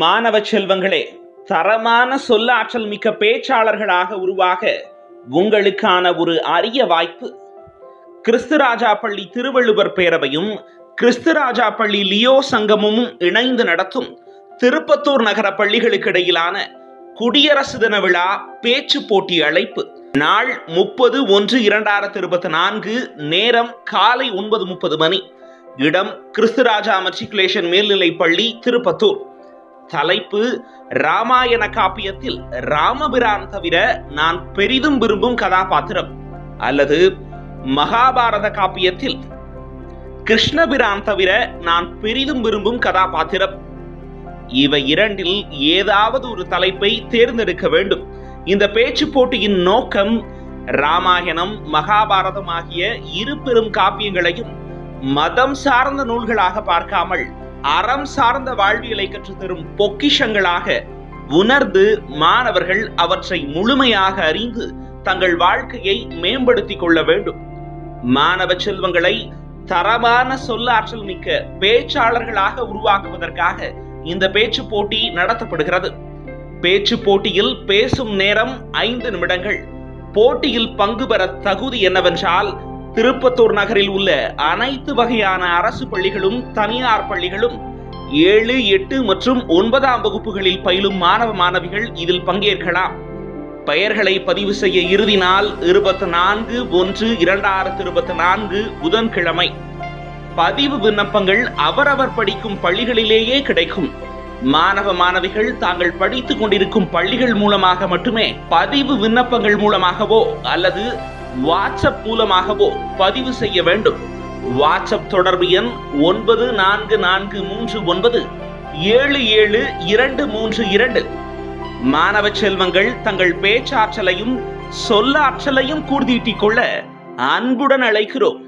மாணவ செல்வங்களே தரமான சொல்லாற்றல் மிக்க பேச்சாளர்களாக உருவாக உங்களுக்கான ஒரு அரிய வாய்ப்பு. கிறிஸ்துராஜா பள்ளி திருவள்ளுவர் பேரவையும் கிறிஸ்துராஜா பள்ளி லியோ சங்கமும் இணைந்து நடத்தும் திருப்பத்தூர் நகர பள்ளிகளுக்கு இடையிலான குடியரசு தின விழா பேச்சு போட்டி அழைப்பு. நாள் முப்பது ஒன்று இரண்டாயிரத்தி இருபத்தி நான்கு நேரம் காலை ஒன்பது முப்பது மணி. இடம் கிறிஸ்துராஜா மெட்ரிகுலேஷன் மேல்நிலைப் பள்ளி திருப்பத்தூர். தலைப்பு ராமாயண காப்பியத்தில் ராமபிரான் தவிர நான் பெரிதும் விரும்பும் கதாபாத்திரம். அல்லது மகாபாரத காப்பியத்தில் கிருஷ்ணபிரான் தவிர நான் பெரிதும் விரும்பும் கதாபாத்திரம். இவை இரண்டில் ஏதாவது ஒரு தலைப்பை தேர்ந்தெடுக்க வேண்டும். இந்த பேச்சு போட்டியின் நோக்கம் ராமாயணம் மகாபாரதம் ஆகிய இரு பெரும் காப்பியங்களையும் மதம் சார்ந்த நூல்களாக பார்க்காமல் அறம் சார்ந்த வாழ்வியலை கற்றுத்தரும் பொக்கிஷங்களாக உணர்ந்து மாணவர்கள் அவற்றை முழுமையாக அறிந்து தங்கள் வாழ்க்கையை மேம்படுத்திக் கொள்ள வேண்டும். மாணவ செல்வங்களை தரமான சொல்லாற்றல் மிக்க பேச்சாளர்களாக உருவாக்குவதற்காக இந்த பேச்சு போட்டி நடத்தப்படுகிறது. பேச்சு போட்டியில் பேசும் நேரம் ஐந்து நிமிடங்கள். போட்டியில் பங்கு பெற தகுதி என்னவென்றால் திருப்பத்தூர் நகரில் உள்ள அனைத்து வகையான அரசு பள்ளிகளும் தனியார் பள்ளிகளும் ஏழு எட்டு மற்றும் ஒன்பதாம் வகுப்புகளில் பயிலும் மாணவ மாணவிகள் இதில் பங்கேற்கலாம். பெயர்களை பதிவு செய்ய இறுதி நாள் இருபத்தி நான்கு ஒன்று இரண்டாயிரத்தி இருபத்தி நான்கு புதன்கிழமை. பதிவு விண்ணப்பங்கள் அவரவர் படிக்கும் பள்ளிகளிலேயே கிடைக்கும். மாணவ மாணவிகள் தாங்கள் படித்துக் கொண்டிருக்கும் பள்ளிகள் மூலமாக மட்டுமே பதிவு விண்ணப்பங்கள் மூலமாகவோ அல்லது வாட்ஸ்அப் மூலமாகவோ பதிவு செய்ய வேண்டும். வாட்ஸ்அப் தொடர்பு எண் ஒன்பது நான்கு நான்கு மூன்று ஒன்பது ஏழு ஏழு இரண்டு மூன்று இரண்டு. மாணவ செல்வங்கள் தங்கள் பேச்சாற்றலையும் சொல்லாற்றலையும் கூர்தீட்டிக் கொள்ள அன்புடன் அழைக்கிறோம்.